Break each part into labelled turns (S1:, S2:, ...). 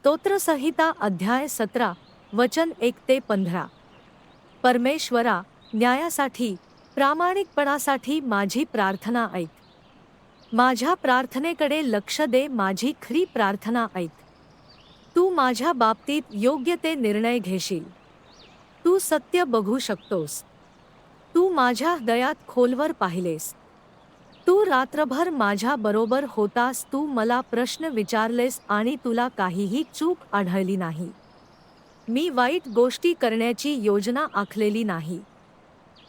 S1: स्तोत्रसंहिता अध्याय सतरा वचन एक ते पंधरा. परमेश्वरा न्यायासाठी प्रामाणिकपणासाठी माझी प्रार्थना ऐक. माझ्या प्रार्थनेकडे लक्ष दे माझी खरी प्रार्थना ऐक. तू माझ्या बाबतीत योग्य ते निर्णय घेशील. तू सत्य बघू शकतोस. तू माझ्या हृदयात खोलवर पाहिलेस. तू रात्रभर माझ्या बरोबर होतास तू मला प्रश्न विचारलेस आणि तुला काहीही चूक आढळली नाही. मी वाईट गोष्टी करण्याची योजना आखलेली नाही.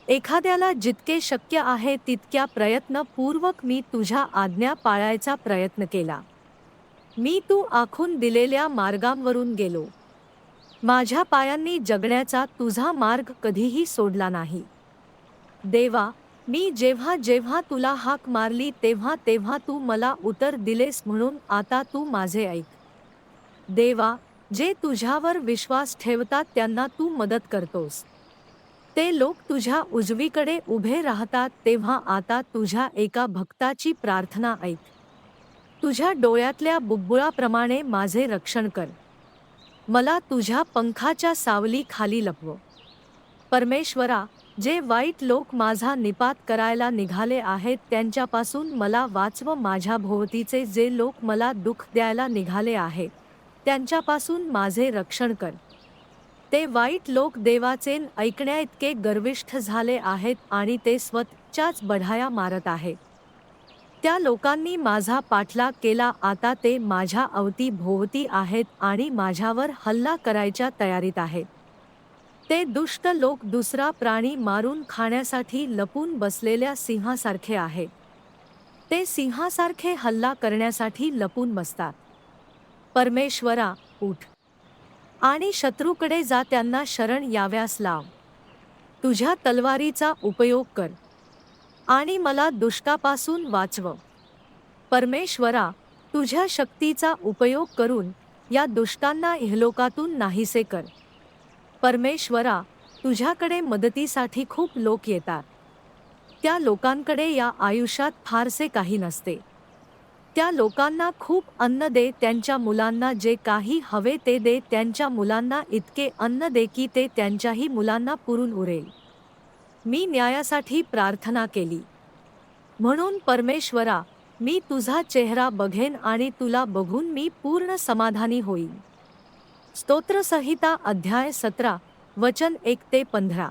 S1: एखाद्याला जितके शक्य आहे तितक्या प्रयत्नपूर्वक मी तुझ्या आज्ञा पाळायचा प्रयत्न केला. मी तू आखून दिलेल्या मार्गांवरून गेलो. माझ्या पायांनी जगण्याचा तुझा मार्ग कधीही सोडला नाही. देवा मी जेव्हा जेव्हा तुला हाक मारली तेव्हा तेव्हा तू मला उत्तर दिलेस म्हणून आता तू माझे ऐक. देवा जे तुझ्यावर विश्वास ठेवतात त्यांना तू मदत करतोस. ते लोक तुझ्या उजवीकडे उभे राहतात तेव्हा आता तुझ्या एका भक्ताची प्रार्थना ऐक. तुझ्या डोळ्यातल्या बुब्बुळाप्रमाणे माझे रक्षण कर. मला तुझ्या पंखाच्या सावली खाली लपव. परमेश्वरा जे वाईट लोक माझा निपात करायला निघाले आहेत त्यांच्यापासून मला वाचव माझ्या भोवतीचे जे लोक मला दुःख द्यायला निघाले आहेत त्यांच्यापासून माझे रक्षण कर. ते वाईट लोक देवाचे ऐकण्याइतके गर्विष्ठ झाले आहेत आणि ते स्वतःच्याच बढाया मारत आहेत त्या लोकांनी माझा पाठलाग केला आता ते माझ्या अवती भोवती आहेत आणि माझ्यावर हल्ला करायच्या तयारीत आहेत. ते दुष्ट लोक दुसरा प्राणी मारून खाण्यासाठी लपून बसलेल्या सिंहासारखे आहेत ते सिंहासारखे हल्ला करण्यासाठी लपून बसतात. परमेश्वरा उठ. आणि शत्रूकडे जा त्यांना शरण याव्यास लाव. तुझ्या तलवारीचा उपयोग कर. आणि मला दुष्टापासून वाचव. परमेश्वरा तुझ्या शक्तीचा उपयोग करून या दुष्टांना इहलोकातून नाहीसे कर. परमेश्वरा तुझ्याकडे मदतीसाठी खूप लोक येतात. त्या लोकांकडे या आयुष्यात फारसे काही नसते. त्या लोकांना खूप अन्न दे त्यांच्या मुलांना जे काही हवे ते दे त्यांच्या मुलांना इतके अन्न दे की ते त्यांच्याही मुलांना पुरून उरेल. मी न्यायासाठी प्रार्थना केली. म्हणून परमेश्वरा मी तुझा चेहरा बघेन आणि तुला बघून मी पूर्ण समाधानी होईन. स्तोत्रसंहिता अध्याय सतरा वचन एक ते पंधरा.